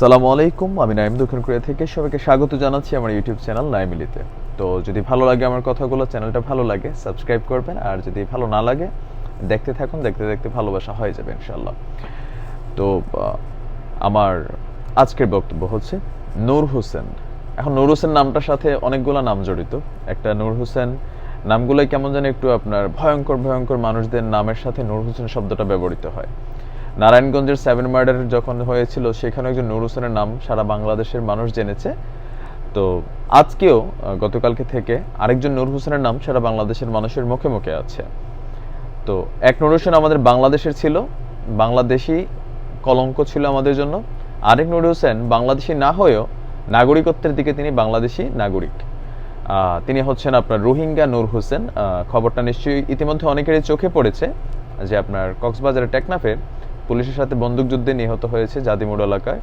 সালামু আলাইকুম, আমি নাইম দক্ষিণ কোরিয়া থেকে সবাইকে স্বাগত জানাচ্ছি আমার ইউটিউব চ্যানেল নাইমিলিতে। তো যদি ভালো লাগে আমার কথাগুলো, চ্যানেলটা ভালো লাগে, সাবস্ক্রাইব করবেন, আর যদি ভালো না লাগে, দেখতে থাকুন, দেখতে দেখতে ভালোবাসা হয়ে যাবে ইনশাল্লাহ তো আমার আজকের বক্তব্য হচ্ছে নূর হোসেন। এখন নূর হোসেন নামটার সাথে অনেকগুলো নাম জড়িত। একটা নূর হোসেন, নামগুলোই কেমন যেন একটু আপনার ভয়ঙ্কর ভয়ঙ্কর মানুষদের নামের সাথে নূর হোসেন শব্দটা ব্যবহৃত হয়। নারায়ণগঞ্জের সেভেন মার্ডার যখন হয়েছিল সেখানে একজন নূর হোসেনের নাম সারা বাংলাদেশের মানুষ জেনেছে। তো আজকেও গতকালকে থেকে আরেকজন নূর হোসেনের নাম সারা বাংলাদেশের মানুষের মুখে মুখে আছে। তো এক নূর হোসেন আমাদের বাংলাদেশের ছিল, বাংলাদেশি কলঙ্ক ছিল আমাদের জন্য। আরেক নূর হোসেন বাংলাদেশি না হয়েও নাগরিকত্বের দিকে তিনি বাংলাদেশি নাগরিক। তিনি হচ্ছেন আপনার রোহিঙ্গা নূর হোসেন। খবরটা নিশ্চয়ই ইতিমধ্যে অনেকেরই চোখে পড়েছে যে আপনার কক্সবাজারের টেকনাফের পুলিশের সাথে বন্দুকযুদ্ধে নিহত হয়েছে জাদিমুড় এলাকায়।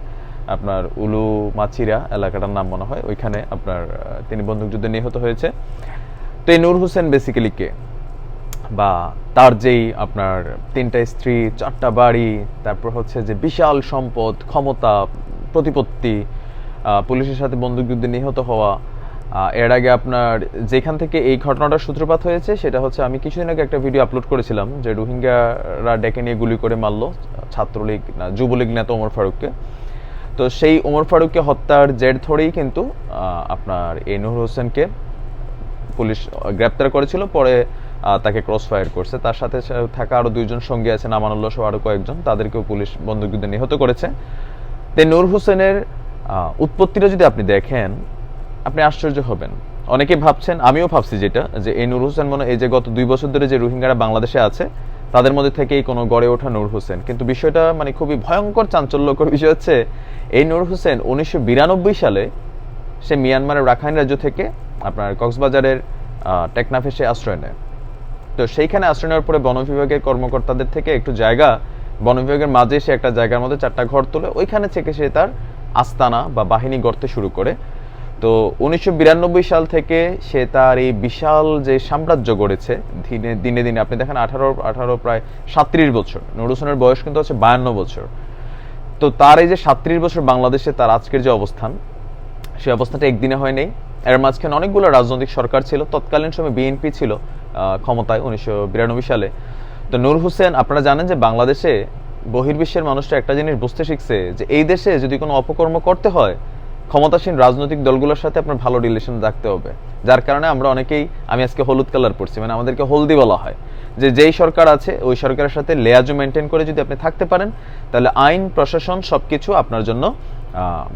আপনার উলু মাছিরা এলাকাটার নাম মনে হয়। ওইখানে আপনার তিনি বন্দুকযুদ্ধে নিহত হয়েছে। তো এই নূর হোসেন বেসিক্যালি কে? বা তার যেই আপনার তিনটা স্ত্রী, চারটা বাড়ি, তারপর হচ্ছে যে বিশাল সম্পদ, ক্ষমতা, প্রতিপত্তি পুলিশের সাথে বন্দুকযুদ্ধে নিহত হওয়া এর আগে আপনার যেখান থেকে এই ঘটনাটার সূত্রপাত হয়েছে, সেটা হচ্ছে আমি কিছুদিন আগে একটা ভিডিও আপলোড করেছিলাম যে রোহিঙ্গারা ডেকে নিয়ে গুলি করে মারলো, ছাত্রলীগ না, যুবলীগ নেতা ওমর ফারুককে। তো সেই ওমর ফারুককে হত্যার জের ধরেই কিন্তু আপনার এ নূর হোসেনকে পুলিশ গ্রেপ্তার করেছিল। পরে তাকে ক্রস ফায়ার করছে। তার সাথে থাকা আরও দুইজন সঙ্গী আছেন আমানুল্লাহ সহ আরও কয়েকজন। তাদেরকেও পুলিশ বন্দুকযুদ্ধে নিহত করেছে। তে নূর হোসেনের উৎপত্তিটা যদি আপনি দেখেন আপনি আশ্চর্য হবেন। অনেকে ভাবছেন, আমিও ভাবছি যেটা, যে এই নূর হোসেন মনে এই যে গত দুই বছর ধরে যে রোহিঙ্গারা বাংলাদেশে আছে, তাদের মধ্যে থেকেই কোনো গড়ে ওঠা নূর হোসেন। কিন্তু বিষয়টা মানে খুবই ভয়ঙ্কর, চাঞ্চল্যকর বিষয় হচ্ছে, এই নূর হোসেন উনিশশো বিরানব্বই সালে সে মিয়ানমারের রাখাইন রাজ্য থেকে আপনার কক্সবাজারের টেকনাফে সে আশ্রয় নেয়। তো সেইখানে আশ্রয় নেওয়ার পরে বন বিভাগের কর্মকর্তাদের থেকে একটু জায়গা, বন বিভাগের মাঝে সে একটা জায়গার মধ্যে চারটা ঘর তোলে, ওইখানে থেকে সে তার আস্তানা বা বাহিনী গড়তে শুরু করে। তো উনিশশো বিরানব্বই সাল থেকে সে তার এই বিশাল যে সাম্রাজ্য গড়েছে, দিনে দিনে দিনে, আপনি দেখেন আঠারো আঠারো প্রায় সাত্রিশ বছর নুর হোসেনের বয়স কিন্তু হচ্ছে বায়ান্ন বছর। তো তার এই যে সাত্রিশ বছর বাংলাদেশে তার আজকের যে অবস্থান সেই অবস্থাটা একদিনে হয় নাই। এর মাঝখানে অনেকগুলো রাজনৈতিক সরকার ছিল, তৎকালীন সময় বিএনপি ছিল ক্ষমতায় উনিশশো বিরানব্বই সালে। তো নূর হোসেন, আপনারা জানেন যে বাংলাদেশে বহির্বিশ্বের মানুষটা একটা জিনিস বুঝতে শিখছে যে এই দেশে যদি কোনো অপকর্ম করতে হয় ক্ষমতাসীন রাজনৈতিক দলগুলোর সাথে আপনার ভালো রিলেশন রাখতে হবে। যার কারণে আমরা অনেকেই, আমি আজকে হলুদ কালার পড়ছি মানে আমাদেরকে হলদি বলা হয়। যে যেই সরকার আছে, ওই সরকারের সাথে লেয়াজু মেনটেন করে যদি আপনি থাকতে পারেন, তাহলে আইন, প্রশাসন সবকিছু আপনার জন্য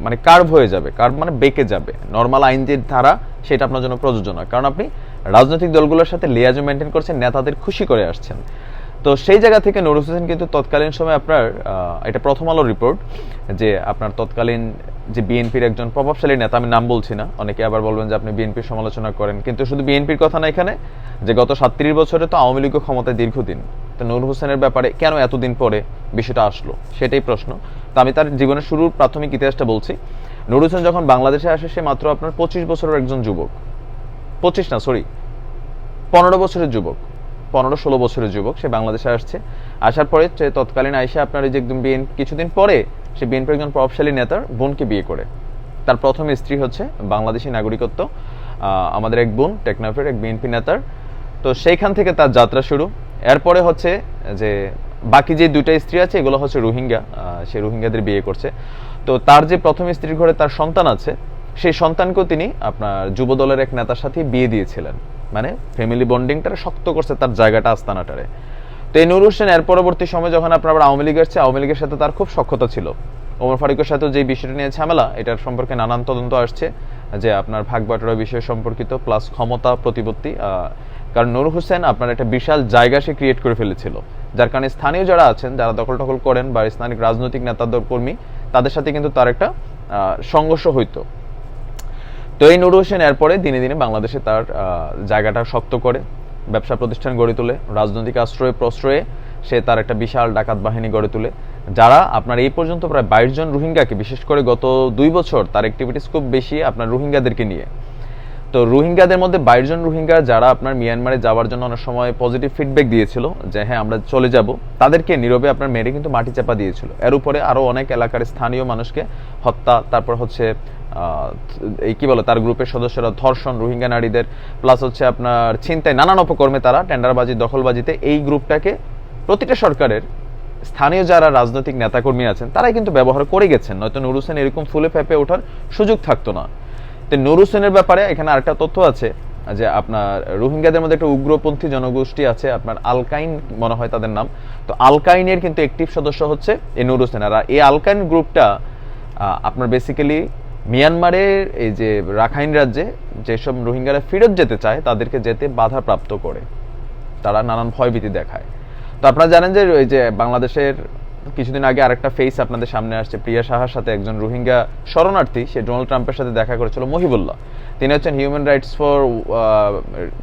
মানে কার্ভ হয়ে যাবে কার্ভ মানে বেঁকে যাবে। নর্মাল আইন যে ধারা, সেটা আপনার জন্য প্রযোজ্য নয়। কারণ আপনি রাজনৈতিক দলগুলোর সাথে লিয়াজু মেনটেন করছেন, নেতাদের খুশি করে আসছেন। তো সেই জায়গা থেকে নুর হোসেন কিন্তু তৎকালীন সময় আপনার এটা প্রথম আলো রিপোর্ট যে আপনার তৎকালীন যে বিএনপির একজন প্রভাবশালী নেতা, আমি নাম বলছি না, অনেকে আবার বলবেন যে আপনি বিএনপির সমালোচনা করেন, কিন্তু শুধু বিএনপির কথা না এখানে, যে গত সাতত্রিশ বছরে তো আওয়ামী লীগও ক্ষমতায় দীর্ঘদিন। তো নূর হোসেনের ব্যাপারে কেন এতদিন পরে বিষয়টা আসলো? সেটাই প্রশ্ন। তো আমি তার জীবনের শুরুর প্রাথমিক ইতিহাসটা বলছি। নূর হোসেন যখন বাংলাদেশে আসে, সে মাত্র আপনার পঁচিশ বছরের একজন যুবক। পঁচিশ না সরি পনেরো বছরের যুবক। পনেরো ষোলো বছরের যুবক, সে বাংলাদেশে আসছে। আসার পরে তৎকালীন আইসা আপনার এই যে একদম বিএন, কিছুদিন পরে সে বিএনপির একজন প্রভাবশালী নেতার বোনকে বিয়ে করে। তার প্রথম স্ত্রী হচ্ছে বাংলাদেশি নাগরিকত্ব আমাদের এক বোন, টেকনাফের এক বিএনপি নেতার। তো সেইখান থেকে তার যাত্রা শুরু। এরপরে হচ্ছে যে বাকি যে দুইটা স্ত্রী আছে, এগুলো হচ্ছে রোহিঙ্গা সে রোহিঙ্গাদের বিয়ে করছে। তো তার যে প্রথম স্ত্রীর ঘরে তার সন্তান আছে, সেই সন্তানকেও তিনি আপনার যুব দলের এক নেতার সাথে বিয়ে দিয়েছিলেন। মানে ফ্যামিলি বন্ডিংটা শক্ত করছে তার জায়গাটা আস্তানাটারে। তো এই নূর হোসেন এর পরবর্তী সময় যখন আপনার আবার আওয়ামী লীগ আসছে আওয়ামী লীগের সাথে তার খুব সক্ষতা ছিল। ওমর ফারুকের সাথে যে বিষয়টা নিয়ে ঝামেলা, এটার সম্পর্কে নানান তদন্ত আসছে, যে আপনার ভাগ বাটোয়ারা বিষয় সম্পর্কিত প্লাস ক্ষমতা প্রতিপত্তি কারণ নূর হোসেন আপনার একটা বিশাল জায়গা সে ক্রিয়েট করে ফেলেছিল। যার কারণে স্থানীয় যারা আছেন, যারা দখল টখল করেন বা স্থানীয় রাজনৈতিক নেতাদের কর্মী, তাদের সাথে কিন্তু তার একটা সংঘর্ষ হইতো। তো এই নুরু হোসেন এরপরে দিনে দিনে বাংলাদেশে তার জায়গাটা শক্ত করে, ব্যবসা প্রতিষ্ঠান গড়ে তোলে, রাজনৈতিক আশ্রয়ে প্রশ্রয়ে সে তার একটা বিশাল ডাকাত বাহিনী গড়ে তোলে। যারা আপনার এই পর্যন্ত প্রায় বাইশ জন রোহিঙ্গাকে, বিশেষ করে গত দুই বছর তার অ্যাক্টিভিটিস খুব বেশি আপনার রোহিঙ্গাদেরকে নিয়ে। তো রোহিঙ্গাদের মধ্যে বাইশ জন রোহিঙ্গা যারা আপনার মিয়ানমারে যাওয়ার জন্য অনেক সময় পজিটিভ ফিডব্যাক দিয়েছিল যে হ্যাঁ আমরা চলে যাব। তাদেরকে নীরবে আপনার মেরে কিন্তু মাটি চাপা দিয়েছিল। এর উপরে আরও অনেক এলাকার স্থানীয় মানুষকে হত্যা, তারপর হচ্ছে এই কি বলে, তার গ্রুপের সদস্যরা ধর্ষণ, রোহিঙ্গা নারীদের প্লাস হচ্ছে আপনার চিন্তায় নানান অপকর্মে তারা টেন্ডারবাজি, দখলবাজিতে এই গ্রুপটাকে প্রতিটা সরকারের স্থানীয় যারা রাজনৈতিক নেতাকর্মী আছেন, তারাই কিন্তু ব্যবহার করে গেছেন। নয়তো নুর হোসেন এরকম ফুলে ফেঁপে ওঠার সুযোগ থাকতো না। তো নুর হোসেনের ব্যাপারে এখানে আরেকটা তথ্য আছে, যে আপনার রোহিঙ্গাদের মধ্যে একটা উগ্রপন্থী জনগোষ্ঠী আছে, আপনার আলকাইন মনে হয় তাদের নাম। তো আলকাইনের কিন্তু একটিভ সদস্য হচ্ছে এই নুর হোসেন। আর এই আলকাইন গ্রুপটা আপনার বেসিক্যালি মিয়ানমারের এই যে রাখাইন রাজ্যে যেসব রোহিঙ্গারা ফেরত যেতে চায়, তাদেরকে যেতে বাধা প্রাপ্ত করে। তারা নানান ভয়ভীতি দেখায়। তো আপনারা জানেন যে ওই যে বাংলাদেশের কিছুদিন আগে আরেকটা ফেস আপনাদের সামনে আসছে। প্রিয়া সাহার সাথে একজন রোহিঙ্গা শরণার্থী, সে ডোনাল্ড ট্রাম্পের সাথে দেখা করেছিল, মহিবুল্লাহ। তিনি হচ্ছেন হিউম্যান রাইটস ফর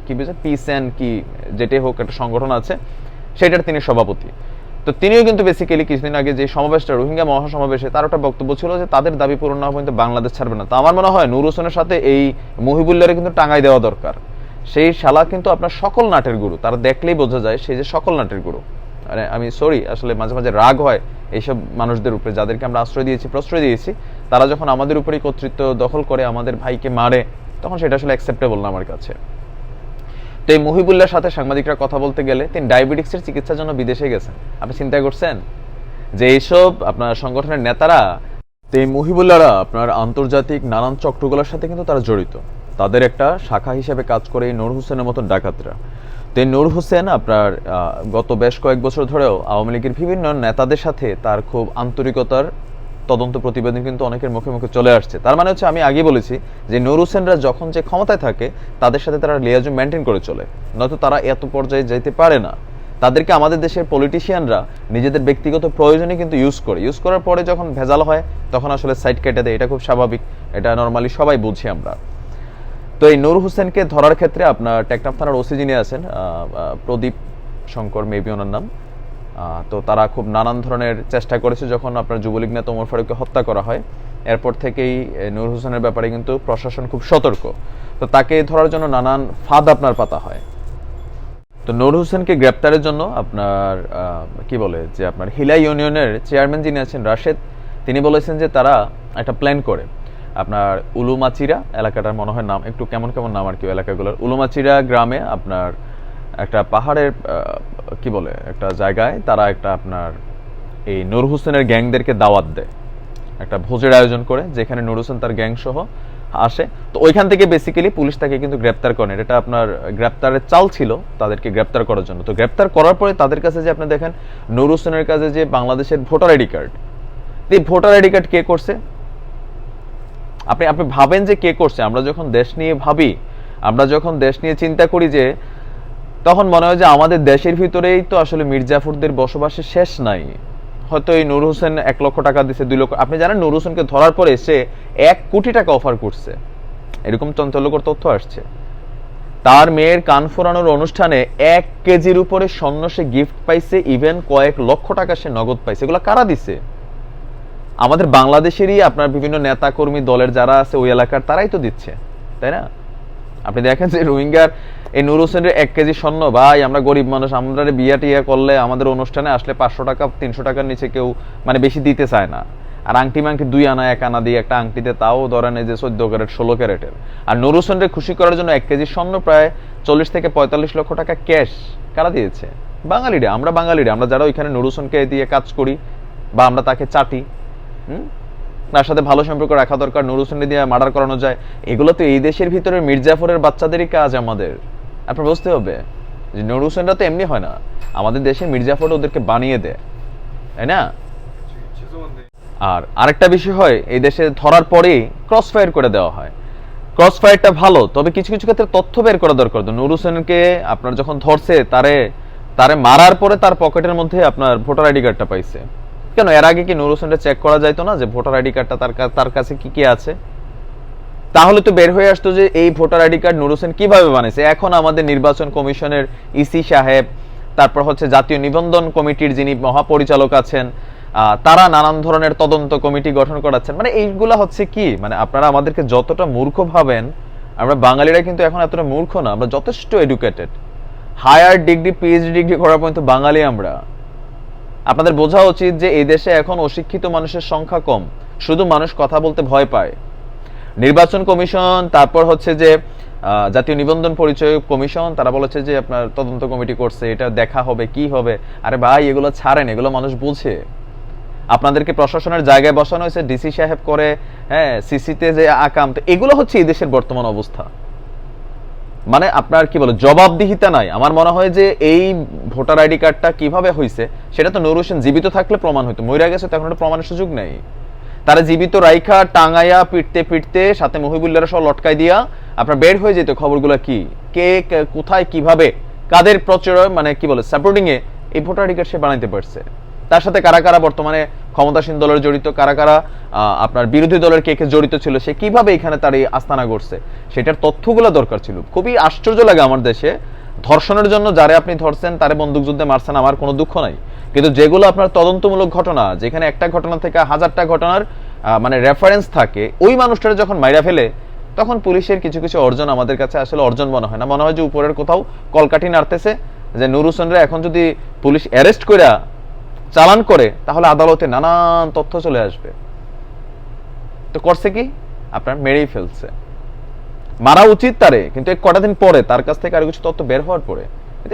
কি বলছে পিস অ্যান্ড কি, যেটাই হোক, একটা সংগঠন আছে, সেটার তিনি সভাপতি। তো তিনিও কিন্তু বেসিক্যালি কিছুদিন আগে যে সমাবেশটা, রোহিঙ্গা মহাসমাবেশে, তার একটা বক্তব্য ছিল যে তাদের দাবি পূরণ না পর্যন্ত বাংলাদেশ ছাড়বে না। তো আমার মনে হয় নুর হোসেনের সাথে এই মহিবুল্লাহরে কিন্তু টাঙাই দেওয়া দরকার। সেই শালা কিন্তু আপনার সকল নাটের গুরু। তারা দেখলেই বোঝা যায় সেই যে সকল নাটের গুরু। মানে আমি সরি আসলে মাঝে মাঝে রাগ হয় এইসব মানুষদের উপরে, যাদেরকে আমরা আশ্রয় দিয়েছি, প্রশ্রয় দিয়েছি। তারা যখন আমাদের উপরেই কর্তৃত্ব দখল করে আমাদের ভাইকে মারে, তখন সেটা আসলে অ্যাকসেপ্টেবল না আমার কাছে। তো এই মহিবুল্লার সাথে সাংবাদিকরা কথা বলতে গেলে তিনি ডায়াবেটিক্সের চিকিৎসার জন্য বিদেশে গেছেন। আপনি চিন্তা করছেন যে এইসব আপনার সংগঠনের নেতারা, তো এই মহিবুল্লারা আপনার আন্তর্জাতিক নানান চক্রগুলোর সাথে কিন্তু তারা জড়িত। তাদের একটা শাখা হিসেবে কাজ করে এই নূর হোসেনের মতন ডাকাতরা। তো এই নূর হোসেন আপনার গত বেশ কয়েক বছর ধরেও আওয়ামী লীগের বিভিন্ন নেতাদের সাথে তার খুব আন্তরিকতার তদন্ত প্রতিবেদন কিন্তু অনেকের মুখে মুখে চলে আসছে। তার মানে হচ্ছে আমি আগে বলেছি যে নূর হোসেনরা যখন যে ক্ষমতায় থাকে, তাদের সাথে তারা লিয়াজু মেনটেন করে চলে। নয়তো তারা এত পর্যায়ে যেতে পারে না। তাদেরকে আমাদের দেশের পলিটিশিয়ানরা নিজেদের ব্যক্তিগত প্রয়োজনে কিন্তু ইউজ করে। ইউজ করার পরে যখন ভেজাল হয়, তখন আসলে সাইড কেটে দেয়। এটা খুব স্বাভাবিক। এটা নর্মালি সবাই বুঝি আমরা। তো এই নূর হোসেনকে ধরার ক্ষেত্রে আপনার টেকনাফ থানার ওসি যিনি আছেন প্রদীপ শঙ্কর মেবি ওনার নাম তো তারা খুব নানান ধরনের চেষ্টা করেছে যখন আপনার যুবলীগ নেতা ওমর ফারুককে হত্যা করা হয়। এরপর থেকেই নূর হোসেনের ব্যাপারে কিন্তু প্রশাসন খুব সতর্ক। তো তাকে ধরার জন্য নানান ফাঁদ আপনার পাতা হয়। তো নূর হোসেনকে গ্রেপ্তারের জন্য আপনার কি বলে, যে আপনার হিলা ইউনিয়নের চেয়ারম্যান যিনি আছেন, রাশেদ, তিনি বলেছেন যে তারা একটা প্ল্যান করে। আপনার উলুমাচিরা এলাকাটার মনে হয় নাম, একটু কেমন কেমন নাম আর কি এলাকাগুলোর। উলুমাচিরা গ্রামে আপনার একটা পাহাড়ের কি বলে, একটা জায়গায় তারা একটা আপনার এই নূর হোসেনের গ্যাংদেরকে দাওয়াত দেয়। একটা ভোজের আয়োজন করে, যেখানে নুর হোসেন তার গ্যাং সহ আসে। তো ওইখান থেকে বেসিক্যালি পুলিশ তাকে কিন্তু গ্রেপ্তার করেন এটা আপনার গ্রেপ্তারের চাল ছিল তাদেরকে গ্রেপ্তার করার জন্য। তো গ্রেপ্তার করার পরে তাদের কাছে যে আপনি দেখেন, নুর হোসেনের কাছে যে বাংলাদেশের ভোটার আইডি কার্ড, এই ভোটার আইডি কার্ড কে করছে? আপনি আপনি ভাবেন যে কে করছে, আমরা যখন দেশ নিয়ে ভাবি, আমরা যখন দেশ নিয়ে চিন্তা করি যে, তখন মনে হয় যে আমাদের দেশের ভিতরেই তো আসলে মির্জাফরদের বসবাসের শেষ নাই। হয়তো এই নূর হোসেন এক লক্ষ টাকা দিছে, দুই লক্ষ, আপনি জানেন নূর হোসেনকে ধরার পরে সে এক কোটি টাকা অফার করছে। এরকম চঞ্চল্যকর তথ্য আসছে। তার মেয়ের কান ফোরানোর অনুষ্ঠানে এক কেজির উপরে স্বর্ণ সে গিফট পাইছে ইভেন কয়েক লক্ষ টাকা সে নগদ পাইছে। এগুলো কারা দিছে? আমাদের বাংলাদেশেরই আপনার বিভিন্ন নেতা কর্মী দলের যারা আছে ওই এলাকার, তারাই তো দিচ্ছে, তাই না? আপনি দেখেন যে রোহিঙ্গার এই নুর হোসেনের এক কেজি স্বর্ণ, ভাই, আমরা গরিব মানুষ, আমরা বিয়া টিয়া করলে আমাদের অনুষ্ঠানে আসলে পাঁচশো টাকা, তিনশো টাকার নিচে কেউ মানে বেশি দিতে চায় না। আর আংটি মাংটি দুই আনা, এক আনা দিয়ে একটা আংটিতে তাও ধরেন এই যে চোদ্দ ক্যারেট, ষোলো ক্যারেটের। আর নুর হোসেনকে খুশি করার জন্য এক কেজি স্বর্ণ প্রায় চল্লিশ থেকে পঁয়তাল্লিশ লক্ষ টাকা ক্যাশ কারা দিয়েছে? বাঙালিরা, আমরা বাঙালিরা, আমরা যারা ওইখানে নুর হোসেনকে দিয়ে কাজ করি বা আমরা তাকে চাটি তার সাথে ভালো সম্পর্ক রাখা দরকার নুর হোসেনকে দিয়ে মার্ডার করানো যায়। এগুলো তো এই দেশের ভিতরে মির্জাফরের বাচ্চাদেরই কাজ আমাদের। আপনার বুঝতে হবে যে নুর হোসেনরা তো এমনি হয় না। আমাদের দেশে মির্জাফর ওদেরকে বানিয়ে দেয়। তাই না? আর আরেকটা বিষয় হয়, এই দেশে ধরার পরেই ক্রস ফায়ার করে দেওয়া হয়। ক্রস ফায়ারটা ভালো, তবে কিছু কিছু ক্ষেত্রে তথ্য বের করা দরকার। নুর হোসেনকে আপনার যখন ধরছে, তারে তারে মারার পরে তার পকেটের মধ্যে আপনার ভোটার আইডি কার্ডটা পাইছে। কেন? এর আগে কি নুর হোসেনটা চেক করা যাইতো না যে ভোটার আইডি কার্ডটা তার কাছে কি কি আছে? তাহলে তো বের হয়ে আসতো যে এই voter ID card Nur Hossain কীভাবে বানাইছে। এখন আমাদের নির্বাচন কমিশনের ইসি সাহেব, তারপর হচ্ছে জাতীয় নিবন্ধন কমিটির যিনি মহাপরিচালক আছেন তারা নানান ধরনের তদন্ত কমিটি গঠন করাচ্ছেন। মানে এইগুলা হচ্ছে কি? মানে আপনারা আমাদেরকে যতটা মূর্খ ভাবেন, আমরা বাঙালিরা কিন্তু এখন এতটা মূর্খ না, আমরা যথেষ্ট educated higher degree PhD degree করার পর্যন্ত বাঙালি আমরা। আপনাদের বোঝা উচিত যে এই দেশে এখন অশিক্ষিত মানুষের সংখ্যা কম, শুধু মানুষ কথা বলতে ভয় পায়। নির্বাচন কমিশন, তারপর হচ্ছে যে জাতীয় নিবন্ধন পরিচয় কমিশন, তারা বলেছে যে আপনার তদন্ত কমিটি করছে, এটা দেখা হবে, কি হবে? আরে ভাই, এগুলো ছাড়েন, এগুলো মানুষ বুঝে। আপনাদেরকে প্রশাসনের জায়গায় বসানো হয়েছে, ডিসি সাহেব করে হ্যাঁ সিসিতে যে আকাম, তো এগুলো হচ্ছে এই দেশের বর্তমান অবস্থা। মানে আপনার কি বলে, জবাবদিহিতা নাই। আমার মনে হয় যে এই ভোটার আইডি কার্ডটা কীভাবে হয়েছে সেটা তো নুর হোসেন জীবিত থাকলে প্রমাণ হইতো। মইরা গেছে তখন একটা প্রমাণের সুযোগ নেই। তারা জীবিত রাইখা, টাঙ্গাইয়া, পিটতে পিটতে, সাথে মহিবুল্লারা সব লটকাই দিয়া আপনার বের হয়ে যেত। খবরগুলো কি? কে কোথায়, কীভাবে? কাদের প্রচার মানে কি বলে সাপোর্টিং এ এই ভোটার আইডি কার্ড সে বানাইতে পারছে? তার সাথে কারা কারা বর্তমানে ক্ষমতাসীন দলের জড়িত, কারা কারা আপনার বিরোধী দলের কে কে জড়িত ছিল, সে কীভাবে এখানে তার এই আস্তানা করছে সেটার তথ্যগুলো দরকার ছিল। খুবই আশ্চর্য লাগে আমার দেশে। ধর্ষণের জন্য যারে আপনি ধরছেন, তারে বন্দুক যুদ্ধে মারছেন আমার কোনো দুঃখ নাই। কিন্তু যেগুলো আপনার তদন্তমূলক ঘটনা, যেখানে একটা ঘটনা থেকে হাজারটা ঘটনার মানে রেফারেন্স থাকে, ওই মানুষটার যখন মাইরা ফেলে, তখন পুলিশের কিছু কিছু অর্জন আমাদের কাছে আসলে অর্জন মনে হয় না। মনে হয় যে উপরের কোথাও কলকাঠি নাড়তেছে, যে নুর হোসেনরা এখন যদি পুলিশ অ্যারেস্ট করে চালান করে, তাহলে আদালতে নানান তথ্য চলে আসবে। তো করছে কি? আপনার মেরেই ফেলছে। মারা উচিত তারে, কিন্তু এক কটা দিন পরে, তার কাছ থেকে আরও কিছু তথ্য বের হওয়ার পরে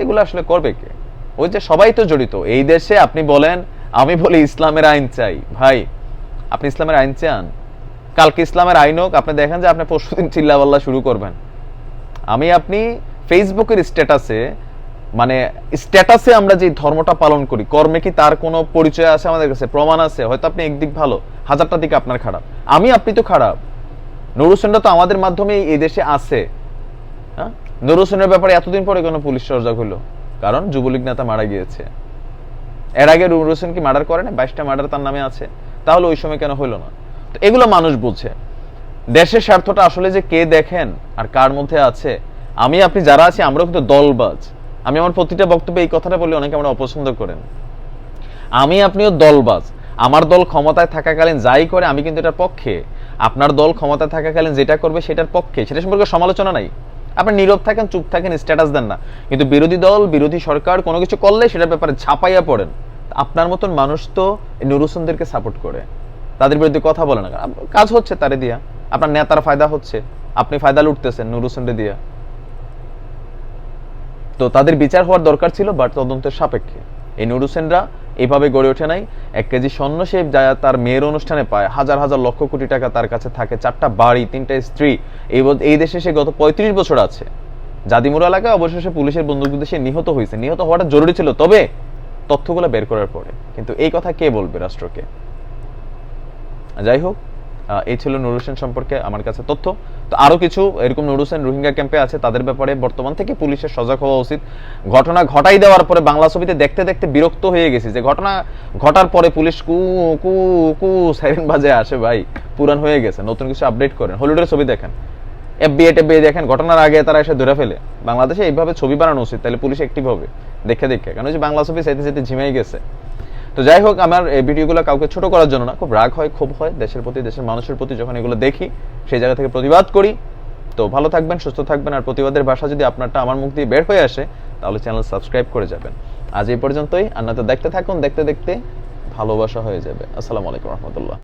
এগুলো আসলে করবে কে? ওই যে সবাই তো জড়িত, এই দেশে আপনি বলেন, আমি বলি ইসলামের আইন চাই। ভাই, আপনি ইসলামের আইন চান? কালকে ইসলামের আইন হোক, আপনি দেখেন যে আপনি পরশুদিন চিল্লাবাল্লা শুরু করবেন। আমি আপনি ফেসবুকের স্ট্যাটাসে মানে স্ট্যাটাসে আমরা যে ধর্মটা পালন করি, কর্মে কি তার কোনো পরিচয় আছে আমাদের কাছে? প্রমাণ আছে, হয়তো আপনি একদিক ভালো, হাজারটা দিকে আপনার খারাপ। আমি, আপনি তো খারাপ। নুর হোসেনরা তো আমাদের মাধ্যমে এই দেশে আছে। হ্যাঁ? নুর হোসেনের ব্যাপারে এতদিন পরে কোনো পুলিশ সজাগ হলো? কারণ যুবলীগ নেতা মারা গিয়েছে। এর আগে নুর হোসেন কি মার্ডার করে না বাইশটা মার্ডার তার নামে আছে। তাহলে ওই সময় কেন হইল না? তো এগুলো মানুষ বুঝে। দেশের স্বার্থটা আসলে যে কে দেখেন আর কার মধ্যে আছে, আমি, আপনি যারা আছি, আমরাও কিন্তু দলবাজ। আমি আমার প্রতিটা বক্তব্যে এই কথাটা বলি, অনেকে আমরা অপছন্দ করেন। আমি, আপনিও দলবাজ। আমার দল ক্ষমতায় থাকাকালীন যাই করে, আমি কিন্তু এটার পক্ষে। আপনার দল ক্ষমতায় থাকাকালীন যেটা করবে, সেটার পক্ষে। সেটা সম্পর্কে সমালোচনা নাই। আপনি নীরব থাকেন, চুপ থাকেন স্ট্যাটাস দেন না। কিন্তু বিরোধী দল, বিরোধী সরকার কোনো কিছু করলে সেটার ব্যাপারে ঝাঁপাইয়া পড়েন। আপনার মতন মানুষ তো এই নুর সাপোর্ট করে। তাদের বিরুদ্ধে কথা বলে না। কাজ হচ্ছে তারে দিয়া। আপনার নেতার ফায়দা হচ্ছে। আপনি ফায়দা লুটতেছেন নুর হোসেনরে দিয়া। তো তাদের বিচার হওয়ার দরকার ছিল, বাট তদন্তের সাপেক্ষে। এই নুর হোসেনরা এইভাবে গড়ে ওঠে নাই। এক কেজি স্বর্ণ সে যা তার মেয়ের অনুষ্ঠানে পায়, হাজার হাজার লক্ষ কোটি টাকা তার কাছে থাকে, চারটা বাড়ি, তিনটা স্ত্রী। এই এই দেশে সে গত পঁয়ত্রিশ বছর আছে। জাদিমুর এলাকায় অবশেষে পুলিশের বন্দুকযুদ্ধে সে নিহত হয়েছে। নিহত হওয়াটা জরুরি ছিল, তবে তথ্যগুলো বের করার পরে। কিন্তু এই কথা কে বলবে রাষ্ট্রকে? যাই হোক এই ছিল নুর হোসেন সম্পর্কে আমার কাছে তথ্য। তো আরও কিছু, এরকম নুর হোসেন রোহিঙ্গা ক্যাম্পে আছে, তাদের ব্যাপারে বর্তমান থেকে পুলিশের সজাগ হওয়া উচিত। ঘটনা ঘটাই দেওয়ার পরে বাংলা ছবিতে দেখতে দেখতে বিরক্ত হয়ে গেছি যে ঘটনা ঘটার পরে পুলিশ কু কু কু সাইরেন বাজে আসে ভাই, পুরান হয়ে গেছে, নতুন কিছু আপডেট করেন। হলিউডের ছবি দেখেন। এফবিআই টেফবিআই দেখেন, ঘটনার আগে তারা এসে ধরে ফেলে। বাংলাদেশে এইভাবে ছবি বানানো উচিত, তাহলে পুলিশ অ্যাক্টিভ হবে, দেখে দেখে। কেন যে বাংলা ছবি চাইতে চাইতে ঝিমাই গেছে। তো যাই হোক, আমার এই ভিডিওগুলো কাউকে ছোট করার জন্য না, খুব রাগ হয়, ক্ষোভ হয় দেশের প্রতি, দেশের মানুষের প্রতি যখন এগুলো দেখি সেই জায়গা থেকে প্রতিবাদ করি। তো ভালো থাকবেন, সুস্থ থাকবেন। আর প্রতিবাদের ভাষা যদি আপনারটা আমার মুখ দিয়ে বের হয়ে আসে, তাহলে চ্যানেল সাবস্ক্রাইব করে যাবেন। আজ এই পর্যন্তই। আর নয়তো দেখতে থাকুন, দেখতে দেখতে ভালোবাসা হয়ে যাবে। আসসালামু আলাইকুম রহমতুল্লাহ।